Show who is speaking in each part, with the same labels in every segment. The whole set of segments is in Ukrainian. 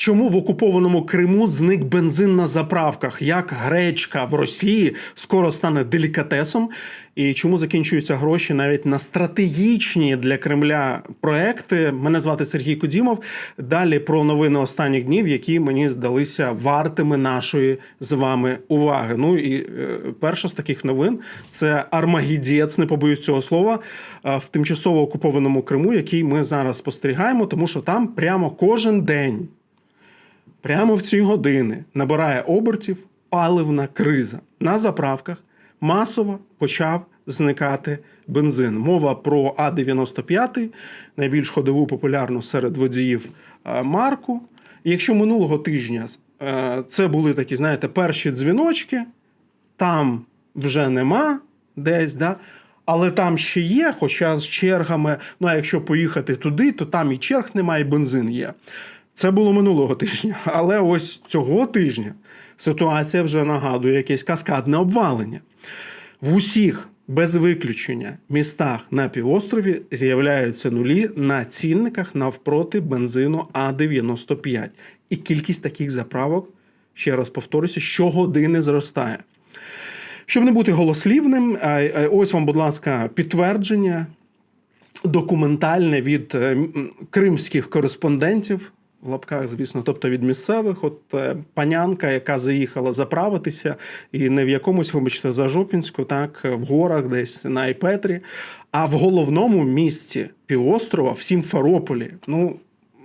Speaker 1: Чому в окупованому Криму зник бензин на заправках? Як гречка в Росії скоро стане делікатесом? І чому закінчуються гроші навіть на стратегічні для Кремля проекти? Мене звати Сергій Кудімов. Далі про новини останніх днів, які мені здалися вартими нашої з вами уваги. Ну і е, перша з таких новин це Армагідєц, не побоюсь цього слова, е, в тимчасово окупованому Криму, який ми зараз спостерігаємо, тому що там прямо кожен день. Прямо в ці години набирає обертів паливна криза. На заправках масово почав зникати бензин. Мова про А-95, найбільш ходову популярну серед водіїв е, марку. Якщо минулого тижня е, це були такі, знаєте, перші дзвіночки, там вже нема десь, да? але там ще є, хоча з чергами, ну а якщо поїхати туди, то там і черг немає, і бензин є. Це було минулого тижня. Але ось цього тижня ситуація вже нагадує якесь каскадне обвалення. В усіх без виключення містах на півострові з'являються нулі на цінниках навпроти бензину А95. І кількість таких заправок, ще раз повторюся, щогодини зростає. Щоб не бути голослівним, а ось вам, будь ласка, підтвердження документальне від е, кримських кореспондентів. В лапках, звісно, тобто від місцевих, от е, панянка, яка заїхала заправитися, і не в якомусь, вибачте, Зажопінську, так, в горах, десь на Айпетрі, а в головному місці півострова, в Сімферополі. Ну,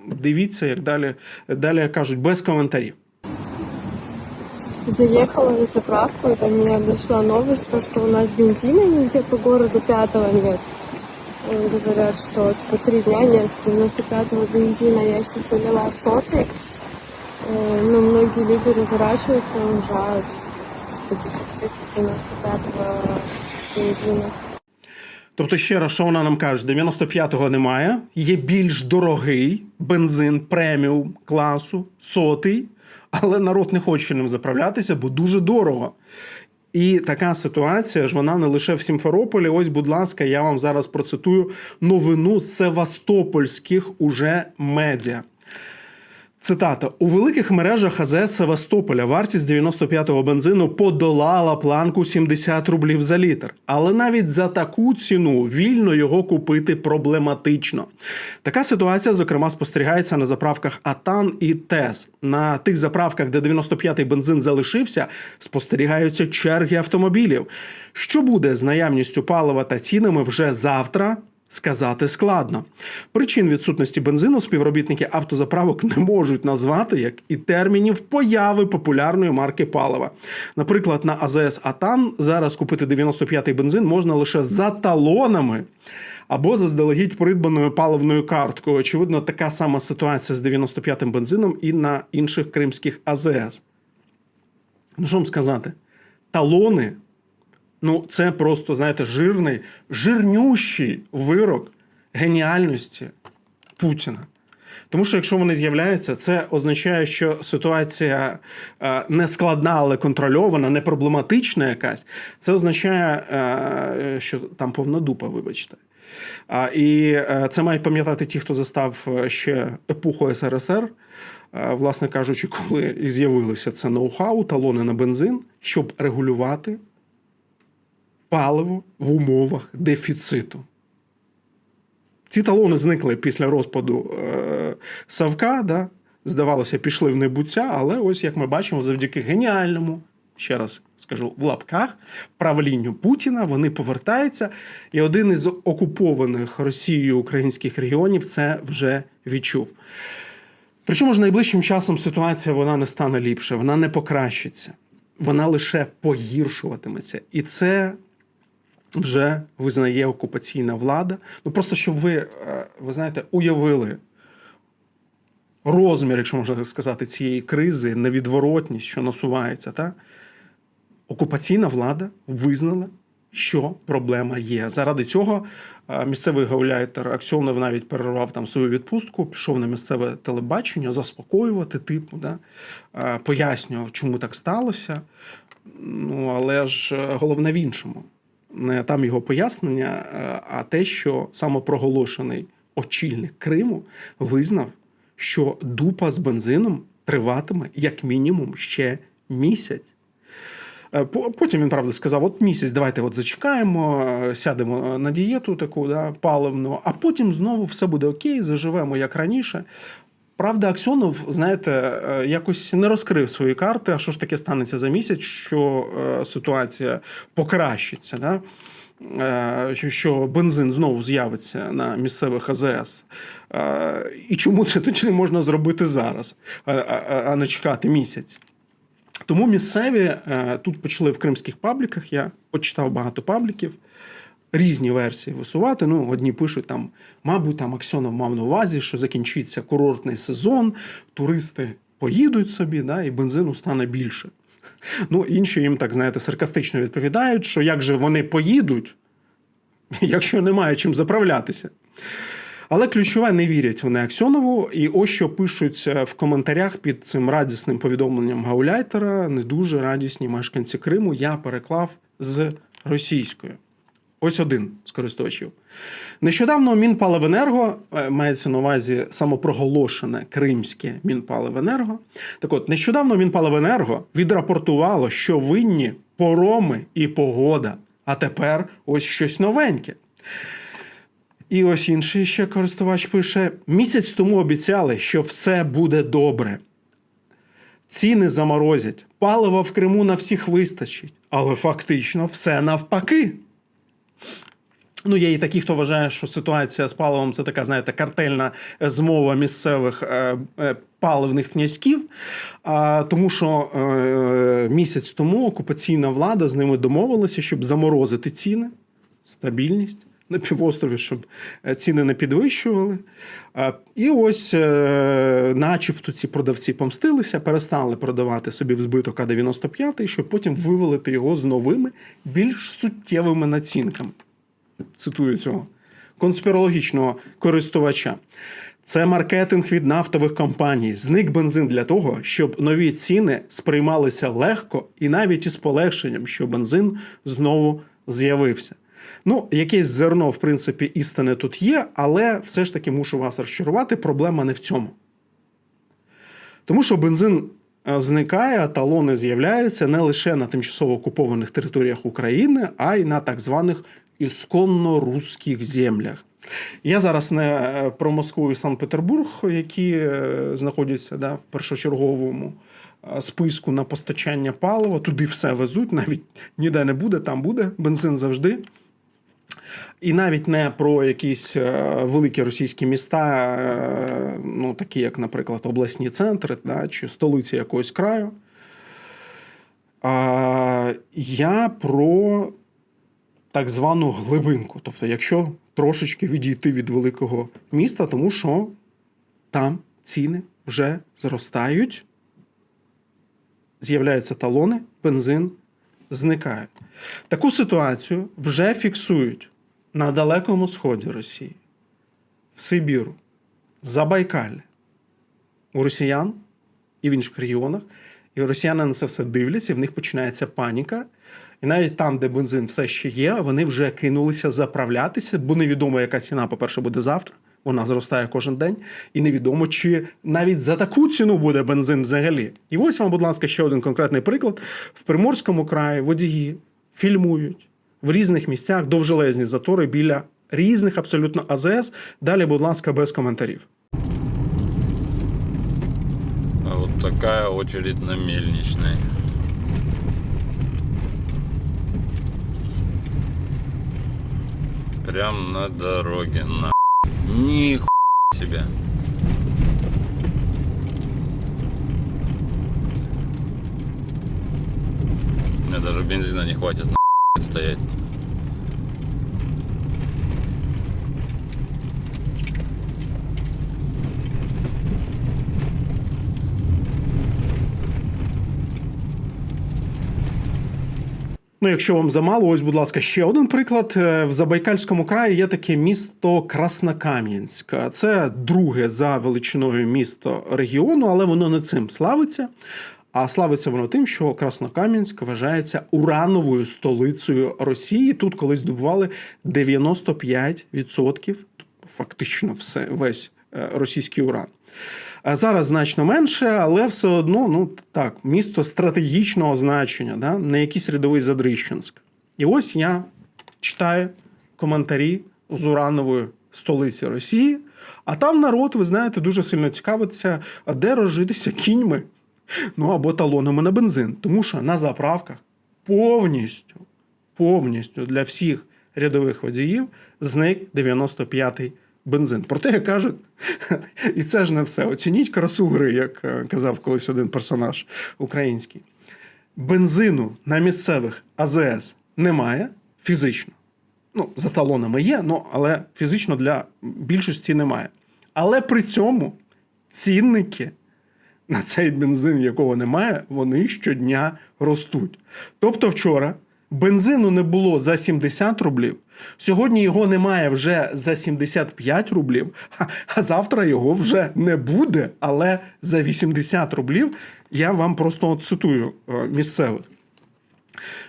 Speaker 1: дивіться, як далі, далі кажуть, без коментарів.
Speaker 2: Заехала на заправку, и до меня дошла новость, то, что у нас бензина нигде по городу пятого нет Э, Говорят, что типа три дня нет 95-го бензина. Я сейчас залила сотый. Э, Ну, многие люди разворачиваются, уезжают. Типа дефицит 95-го бензина.
Speaker 1: Тобто, ще раз, що вона нам каже, 95-го немає, є більш дорогий бензин преміум класу, сотий, але народ не хоче ним заправлятися, бо дуже дорого. І така ситуація ж вона не лише в Сімферополі. Ось, будь ласка, я вам зараз процитую новину з севастопольських уже медіа. Цитата: у великих мережах АЗС Севастополя вартість 95-го бензину подолала планку 70 рублів за літр. Але навіть за таку ціну вільно його купити проблематично. Така ситуація, зокрема, спостерігається на заправках Атан і ТЕС. На тих заправках, де 95-й бензин залишився, спостерігаються черги автомобілів. Що буде з наявністю палива та цінами вже завтра? Сказати складно. Причин відсутності бензину співробітники автозаправок не можуть назвати, як і термінів появи популярної марки палива. Наприклад, на АЗС Атан зараз купити 95-й бензин можна лише за талонами або заздалегідь придбаною паливною карткою. Очевидно, така сама ситуація з 95-м бензином і на інших кримських АЗС. Ну що вам сказати? Талони Ну, це просто, знаєте, жирний, жирнющий вирок геніальності Путіна. Тому що якщо вони з'являються, це означає, що ситуація е, не складна, але контрольована, не проблематична якась. Це означає, е, що там повна дупа, вибачте. І е, це мають пам'ятати ті, хто застав ще епоху СРСР. Власне кажучи, коли з'явилося це ноу-хау, талони на бензин, щоб регулювати паливо в умовах дефіциту. Ці талони зникли після розпаду е, Савка. Да? Здавалося, пішли в небуття, але ось як ми бачимо, завдяки геніальному, ще раз скажу, в лапках правлінню Путіна вони повертаються. І один із окупованих Росією українських регіонів це вже відчув. Причому ж найближчим часом ситуація вона не стане ліпше, вона не покращиться, вона лише погіршуватиметься. І це вже визнає окупаційна влада. Ну просто щоб ви, е, ви знаєте, уявили розмір, якщо можна сказати, цієї кризи, невідворотність, що насувається, та? окупаційна влада визнала, що проблема є. Заради цього е, місцевий гауляйтер Аксьонов навіть перервав там свою відпустку, пішов на місцеве телебачення заспокоювати, типу, да? е, пояснював, чому так сталося. Ну, але ж головне в іншому. Не там його пояснення, е, а те, що самопроголошений очільник Криму визнав, що дупа з бензином триватиме як мінімум ще місяць. Е, Потім він правда сказав: от місяць, давайте от зачекаємо, е, сядемо на дієту таку да, паливну, а потім знову все буде окей, заживемо як раніше. Правда, Аксьонов, знаєте, е, якось не розкрив свої карти. А що ж таке станеться за місяць, що е, ситуація покращиться? Да? Е, що- бензин знову з'явиться на місцевих АЗС. І чому це тоді не можна зробити зараз, а- не чекати місяць? Тому місцеві тут почали в кримських пабліках. Я почитав багато пабліків, різні версії висувати. Ну, одні пишуть там, мабуть, там Аксьонов мав на увазі, що закінчиться курортний сезон, туристи поїдуть собі, да, і бензину стане більше. Ну, інші їм так, знаєте, саркастично відповідають, що як же вони поїдуть, якщо немає чим заправлятися. Але ключове не вірять вони Аксьонову. І ось що пишуть е, в коментарях під цим радісним повідомленням Гауляйтера. Не дуже радісні мешканці Криму. Я переклав з російською. Ось один з користувачів. Нещодавно Мінпаливенерго е, мається на увазі самопроголошене кримське Мінпаливенерго. Так от, нещодавно Мінпаливенерго відрапортувало, що винні пороми і погода. А тепер ось щось новеньке. І ось інший ще користувач пише: місяць тому обіцяли, що все буде добре. Ціни заморозять, палива в Криму на всіх вистачить, але фактично все навпаки. Ну, є і такі, хто вважає, що ситуація з паливом це така, знаєте, картельна змова місцевих е, е, паливних князьків. А, тому що е, місяць тому окупаційна влада з ними домовилася, щоб заморозити ціни, стабільність на півострові, щоб ціни не підвищували. А, І ось, начебто, ці продавці помстилися, перестали продавати собі в збиток А-95, щоб потім вивалити його з новими, більш суттєвими націнками цитую цього конспірологічного користувача. Це маркетинг від нафтових компаній. Зник бензин для того, щоб нові ціни сприймалися легко і навіть із полегшенням, що бензин знову з'явився. Ну, якесь зерно, в принципі, істини тут є, але все ж таки мушу вас розчарувати. Проблема не в цьому. Тому що бензин зникає, а талони з'являються не лише на тимчасово окупованих територіях України, а й на так званих ісконно руських землях. Я зараз не е, про Москву і Санкт-Петербург, які е, знаходяться да, в першочерговому е, списку на постачання палива. Туди все везуть, навіть ніде не буде, там буде бензин завжди. І навіть не про якісь е, великі російські міста, е, ну такі як, наприклад, обласні центри да, чи столиці якогось краю. А, я про так звану глибинку. Тобто, якщо трошечки відійти від великого міста, тому що там ціни вже зростають, з'являються талони, бензин зникає. Таку ситуацію вже фіксують на Далекому Сході Росії, в Сибіру, Забайкалі, у росіян і в інших регіонах. І росіяни на це все дивляться, і в них починається паніка. І навіть там, де бензин все ще є, вони вже кинулися заправлятися, бо невідомо, яка ціна, по-перше, буде завтра. Вона зростає кожен день, і невідомо, чи навіть за таку ціну буде бензин взагалі. І ось вам, будь ласка, ще один конкретний приклад: в Приморському краї водії фільмують в різних місцях довжелезні затори біля різних абсолютно АЗС. Далі, будь ласка, без коментарів.
Speaker 3: А вот такая очередь на мельничной. Прям на дороге, на. Ни себя. У меня даже бензина не хватит на стоять.
Speaker 1: Ну, якщо вам замало, ось, будь ласка, ще один приклад. Е, В Забайкальському краї є таке місто Краснокам'янськ. Це друге за величиною місто регіону, але воно не цим славиться. А славиться воно тим, що Краснокам'янськ вважається урановою столицею Росії. Тут колись добували 95%, фактично все, весь е, російський уран. Зараз значно менше, але все одно, ну так, місто стратегічного значення, да? не якийсь рядовий Задрищенськ. І ось я читаю коментарі з уранової столиці Росії, а там народ, ви знаєте, дуже сильно цікавиться, де розжитися кіньми, ну або талонами на бензин. Тому що на заправках повністю, повністю для всіх рядових водіїв зник 95-й бензин. Проте як кажуть, і це ж не все. Оцініть красу гри, як е, казав колись один персонаж український. Бензину на місцевих АЗС немає фізично. Ну, за талонами є, ну, але фізично для більшості немає. Але при цьому цінники на цей бензин, якого немає, вони щодня ростуть. Тобто вчора бензину не було за 70 рублів, сьогодні його немає вже за 75 рублів, а- завтра його вже не буде, але за 80 рублів я вам просто цитую е, місцевих.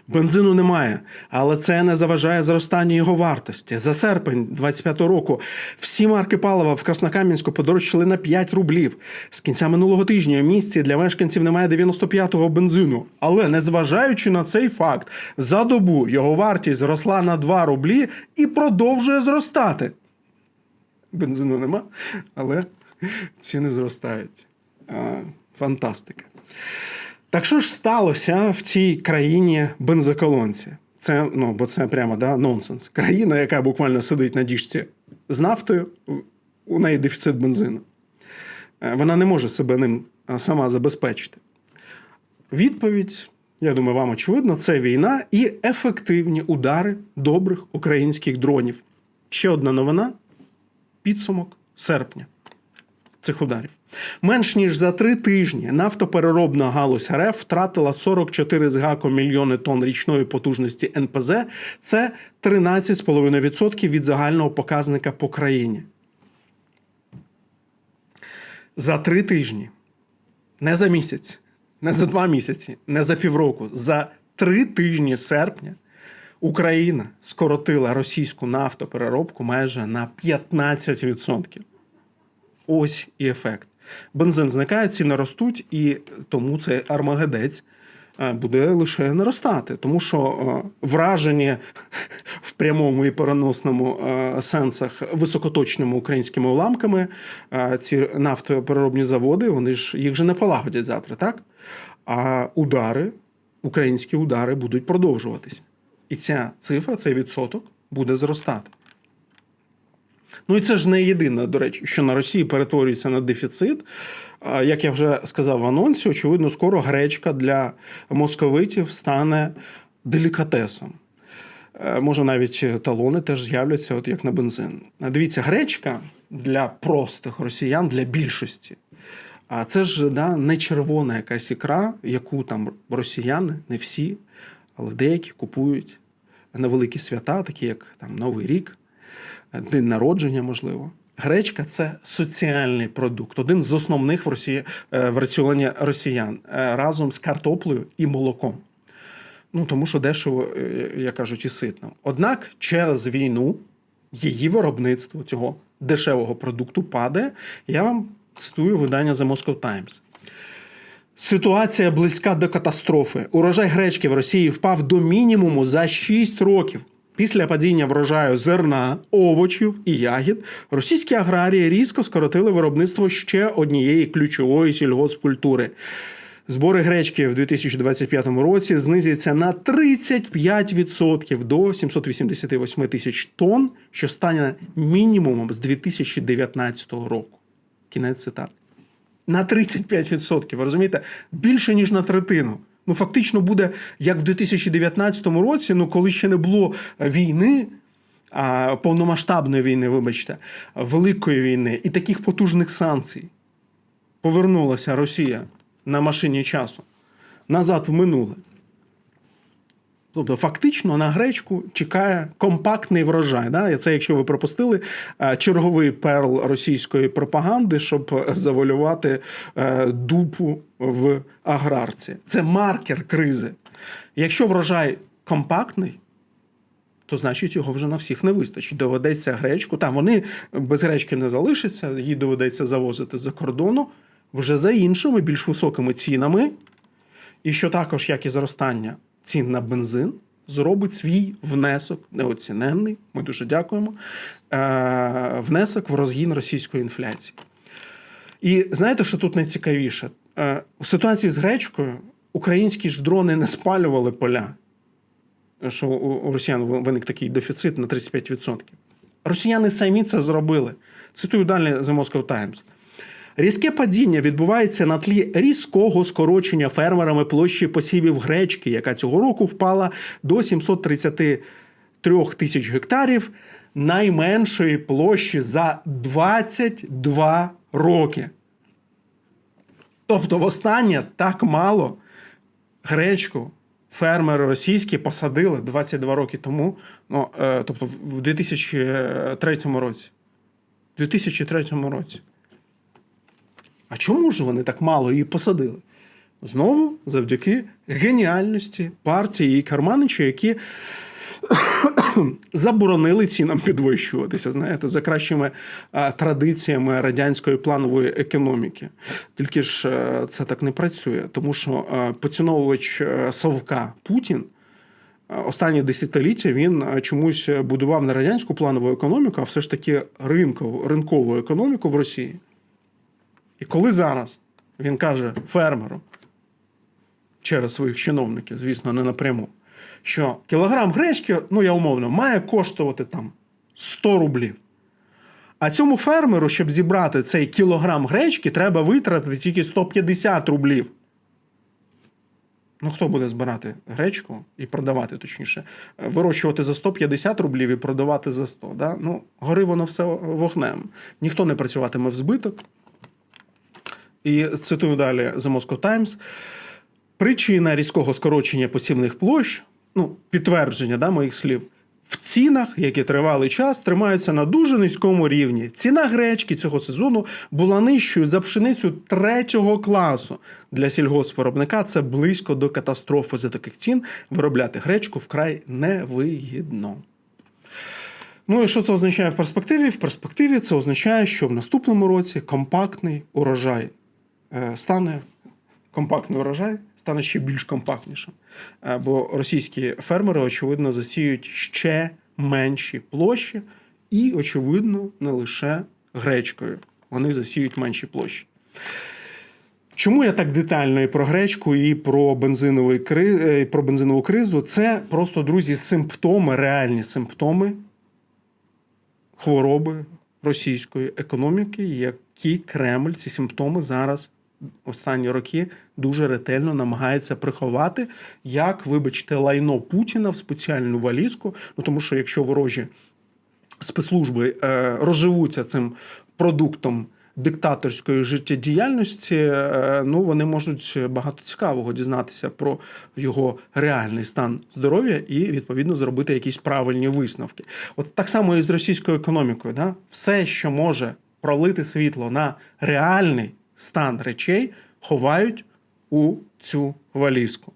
Speaker 1: Бензину немає, але це не заважає зростанню його вартості. За серпень 25 року всі марки палива в Краснокам'янську подорожчали на 5 рублів. З кінця минулого тижня в місті для мешканців немає 95-го бензину. Але незважаючи на цей факт, за добу його вартість зросла на 2 рублі і продовжує зростати. Бензину нема, але ціни зростають. Фантастика. Так що ж сталося в цій країні бензоколонці? Це ну, бо це прямо да, нонсенс. Країна, яка буквально сидить на діжці з нафтою, у неї дефіцит бензину. Е, Вона не може себе ним сама забезпечити. Відповідь, я думаю, вам очевидно, це війна і ефективні удари добрих українських дронів. Ще одна новина: підсумок серпня цих ударів. Менш ніж за три тижні нафтопереробна галузь РФ втратила 44 з гаком мільйони тонн річної потужності НПЗ. Це 13,5% від загального показника по країні. За три тижні, не за місяць, не за два місяці, не за півроку, за три тижні серпня Україна скоротила російську нафтопереробку майже на 15%. Ось і ефект. Бензин зникає, ціни ростуть, і тому цей армагедець е, буде лише наростати. Тому що е, вражені в прямому і переносному е, сенсах високоточними українськими уламками ці нафтопереробні заводи, вони ж їх же не полагодять завтра, так? А удари, українські удари будуть продовжуватися. І ця цифра, цей відсоток буде зростати. Ну і це ж не єдине, до речі, що на Росії перетворюється на дефіцит. Як я вже сказав в анонсі, очевидно, скоро гречка для московитів стане делікатесом. Е, Може, навіть талони теж з'являться, от як на бензин. Дивіться, гречка для простих росіян, для більшості. А це ж да, не червона якась ікра, яку там росіяни, не всі, але деякі купують на великі свята, такі як там Новий рік, день народження, можливо. Гречка це соціальний продукт, один з основних в Росії е, в раціоні росіян е, разом з картоплею і молоком. Ну тому що дешево, е, як кажуть, і ситно. Однак через війну її виробництво цього дешевого продукту падає. Я вам цитую видання The Moscow Times. Ситуація близька до катастрофи. Урожай гречки в Росії впав до мінімуму за 6 років. Після падіння врожаю зерна, овочів і ягід російські аграрії різко скоротили виробництво ще однієї ключової сільгоспкультури. Збори гречки в 2025 році знизяться на 35% до 788 тисяч тонн, що стане мінімумом з 2019 року. Кінець цитати на 35%. Ви розумієте? Більше ніж на третину. Ну, фактично буде як в 2019 році, ну коли ще не було війни, а, повномасштабної війни, вибачте, великої війни і таких потужних санкцій. Повернулася Росія на машині часу назад в минуле. Тобто, фактично на гречку чекає компактний врожай. Да? Це якщо ви пропустили е, черговий перл російської пропаганди, щоб завалювати е, дупу в аграрці. Це маркер кризи. Якщо врожай компактний, то значить його вже на всіх не вистачить. Доведеться гречку. Та вони без гречки не залишаться, її доведеться завозити за кордону. вже за іншими, більш високими цінами, і що також, як і зростання цін на бензин, зробить свій внесок неоціненний. Ми дуже дякуємо. Е, внесок в розгін російської інфляції. І знаєте, що тут найцікавіше? Е, у ситуації з гречкою українські ж дрони не спалювали поля, що у росіян виник такий дефіцит на 35%. Росіяни самі це зробили. Цитую далі The Moscow Times. Різке падіння відбувається на тлі різкого скорочення фермерами площі посівів гречки, яка цього року впала до 733 тисяч гектарів, найменшої площі за 22 роки. Тобто, востаннє так мало гречку фермери російські посадили 22 роки тому, ну, е, тобто в 2003 році. В 2003 році. А чому ж вони так мало її посадили? Знову завдяки геніальності партії і Карманича, які заборонили цінам підвищуватися, знаєте, за кращими е, традиціями радянської планової економіки. Тільки ж е, це так не працює, тому що е, поціновувач е, Совка Путін. Останні десятиліття він чомусь будував не радянську планову економіку, а все ж таки ринкову, ринкову економіку в Росії. І коли зараз він каже фермеру через своїх чиновників, звісно, не напряму, що кілограм гречки, ну я умовно, має коштувати там 100 рублів. А цьому фермеру, щоб зібрати цей кілограм гречки, треба витратити тільки 150 рублів. Ну, хто буде збирати гречку і продавати, точніше, вирощувати за 150 рублів і продавати за 100. Да? Ну, гори воно все вогнем. Ніхто не працюватиме в збиток. І цитую далі The Moscow Times. Причина різкого скорочення посівних площ, ну, підтвердження да, моїх слів, в цінах, які тривалий час, тримаються на дуже низькому рівні. Ціна гречки цього сезону була нижчою за пшеницю третього класу. Для сільгоспвиробника це близько до катастрофи за таких цін. Виробляти гречку вкрай невигідно. Ну і що це означає в перспективі? В перспективі це означає, що в наступному році компактний урожай стане компактний урожай стане ще більш компактнішим. Е, Бо російські фермери, очевидно, засіють ще менші площі, і, очевидно, не лише гречкою. Вони засіють менші площі. Чому я так детально і про гречку, і про бензиновий кри... е, про бензинову кризу? Це просто, друзі, симптоми, реальні симптоми хвороби російської економіки, які Кремль ці симптоми зараз останні роки дуже ретельно намагається приховати, як, вибачте, лайно Путіна в спеціальну валізку. Ну тому що якщо ворожі спецслужби е, розживуться цим продуктом. Диктаторської життєдіяльності, е, ну вони можуть багато цікавого дізнатися про його реальний стан здоров'я і відповідно зробити якісь правильні висновки. От так само і з російською економікою. Да? Все, що може пролити світло на реальний стан речей, ховають у цю валізку.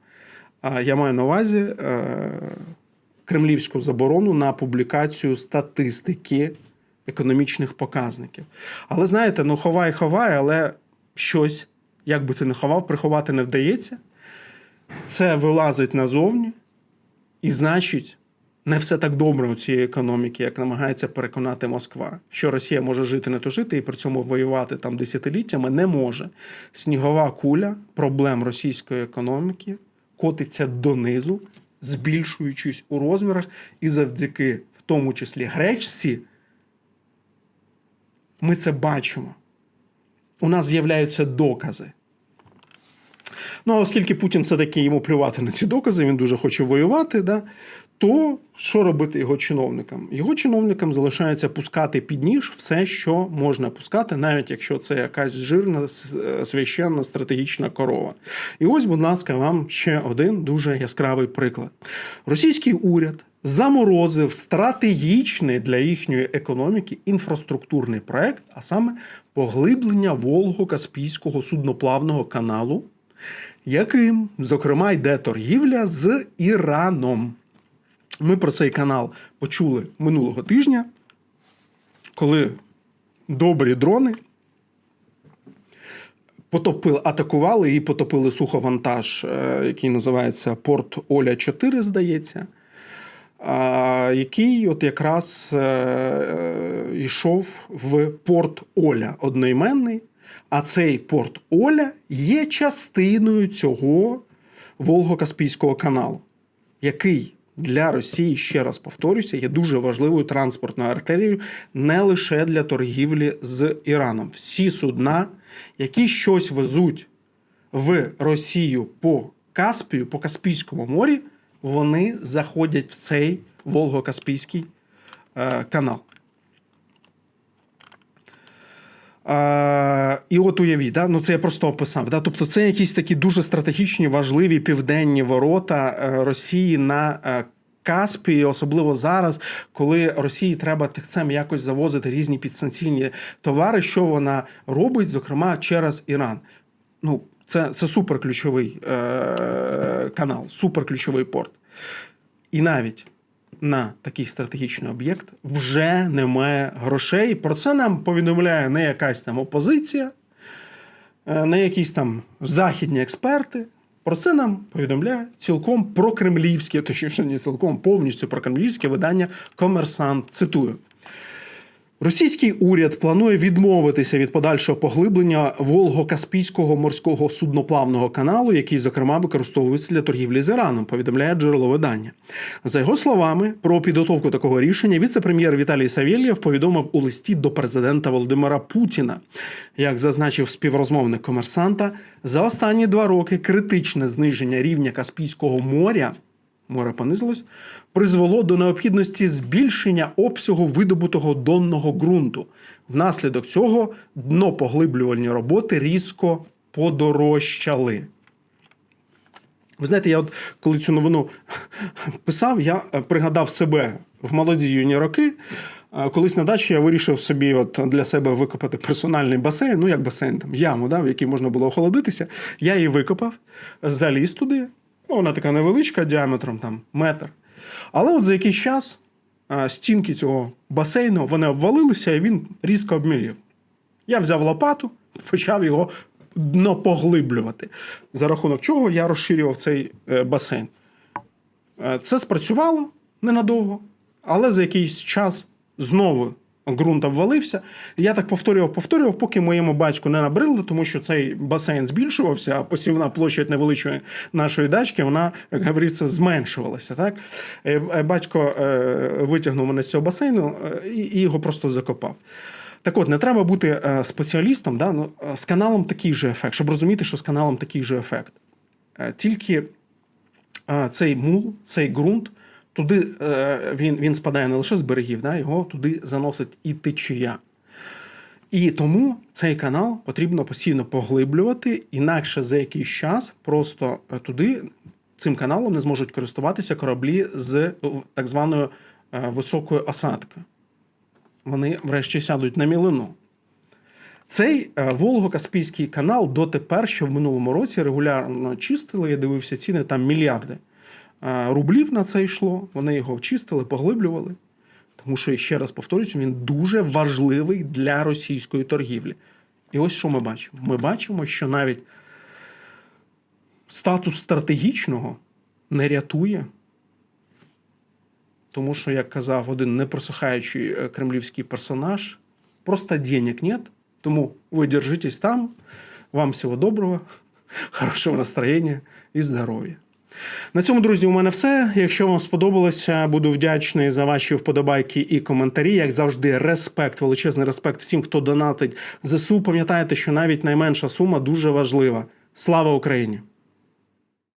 Speaker 1: Я маю на увазі е, кремлівську заборону на публікацію статистики економічних показників. Але знаєте, ну ховай, ховай, але щось, як би ти не ховав, приховати не вдається. Це вилазить назовні, і значить, не все так добре у цієї економіки, як намагається переконати Москва, що Росія може жити не то жити і при цьому воювати там десятиліттями не може. Снігова куля проблем російської економіки котиться донизу, збільшуючись у розмірах, і завдяки, в тому числі, гречці, ми це бачимо. У нас з'являються докази. Ну, а оскільки Путін все-таки йому плювати на ці докази, він дуже хоче воювати, да, то що робити його чиновникам? Його чиновникам залишається пускати під ніж все, що можна пускати, навіть якщо це якась жирна, е, священна стратегічна корова. І ось, будь ласка, вам ще один дуже яскравий приклад. Російський уряд заморозив стратегічний для їхньої економіки інфраструктурний проект, а саме поглиблення Волго-Каспійського судноплавного каналу яким, зокрема, йде торгівля з Іраном. Ми про цей канал почули минулого тижня, коли добрі дрони потопили, атакували і потопили суховантаж, е, який називається Порт Оля 4, здається. Який от якраз е, е, йшов в порт Оля одноіменний. А цей порт Оля є частиною цього Волго-Каспійського каналу, який для Росії, ще раз повторюся, є дуже важливою транспортною артерією не лише для торгівлі з Іраном. Всі судна, які щось везуть в Росію по Каспію, по Каспійському морі, вони заходять в цей Волго-Каспійський е, канал. Е, і от уявіть, да? ну це я просто описав. Да? Тобто це якісь такі дуже стратегічні, важливі південні ворота е, Росії на е, Каспії, особливо зараз, коли Росії треба само якось завозити різні підсанкційні товари, що вона робить, зокрема через Іран. Ну, це, це суперключовий е- канал, суперключовий порт. І навіть на такий стратегічний об'єкт вже немає грошей. Про це нам повідомляє не якась там опозиція, е, не якісь там західні експерти. Про це нам повідомляє цілком прокремлівське, точніше, не цілком повністю прокремлівське видання Комерсант. Цитую. Російський уряд планує відмовитися від подальшого поглиблення Волго-Каспійського морського судноплавного каналу, який, зокрема, використовується для торгівлі з Іраном, повідомляє джерело видання. За його словами, про підготовку такого рішення віце-прем'єр Віталій Савєлєв повідомив у листі до президента Володимира Путіна. Як зазначив співрозмовник комерсанта, за останні два роки критичне зниження рівня Каспійського моря море понизилось, призвело до необхідності збільшення обсягу видобутого донного ґрунту. Внаслідок цього днопоглиблювальні роботи різко подорожчали. Ви знаєте, я от коли цю новину писав, я е, пригадав себе в молоді юні роки. Е, Колись на дачі я вирішив собі от для себе викопати персональний басейн, ну як басейн, там яму, да, в якій можна було охолодитися. Я її викопав, заліз туди. Ну, вона така невеличка, діаметром там метр. Але от за якийсь час стінки цього басейну вони обвалилися, і він різко обмілів. Я взяв лопату, почав його дно поглиблювати. За рахунок чого я розширював цей е, басейн. Е, Це спрацювало ненадовго, але за якийсь час знову ґрунт обвалився. Я так повторював, повторював, поки моєму батьку не набрило, тому що цей басейн збільшувався, а посівна площа невеличкої нашої дачки, вона, як говориться, зменшувалася. Так? Е, е, Батько е, витягнув мене з цього басейну і його просто закопав. Так от, не треба бути спеціалістом. Да? Ну, з каналом такий же ефект, щоб розуміти, що з каналом такий же ефект. Тільки цей мул, цей ґрунт, туди е, він, він спадає не лише з берегів, да? його туди заносить і течія. І тому цей канал потрібно постійно поглиблювати, інакше за якийсь час просто е, туди цим каналом не зможуть користуватися кораблі з е, так званою високою осадкою. Вони врешті сядуть на мілину. Цей Волго-Каспійський канал дотепер, що в минулому році регулярно чистили, я дивився ціни, там мільярди рублів на це йшло. Вони його чистили, поглиблювали. Тому що, ще раз повторюсь, він дуже важливий для російської торгівлі. І ось що ми бачимо: ми бачимо, що навіть статус стратегічного не рятує. Тому що, як казав один непросихаючий е, кремлівський персонаж, просто денег нет, тому ви держитесь там. Вам всього доброго, хорошого настроєння і здоров'я. На цьому, друзі, у мене все. Якщо вам сподобалося, буду вдячний за ваші вподобайки і коментарі. Як завжди, респект, величезний респект всім, хто донатить ЗСУ. Пам'ятайте, що навіть найменша сума дуже важлива. Слава Україні!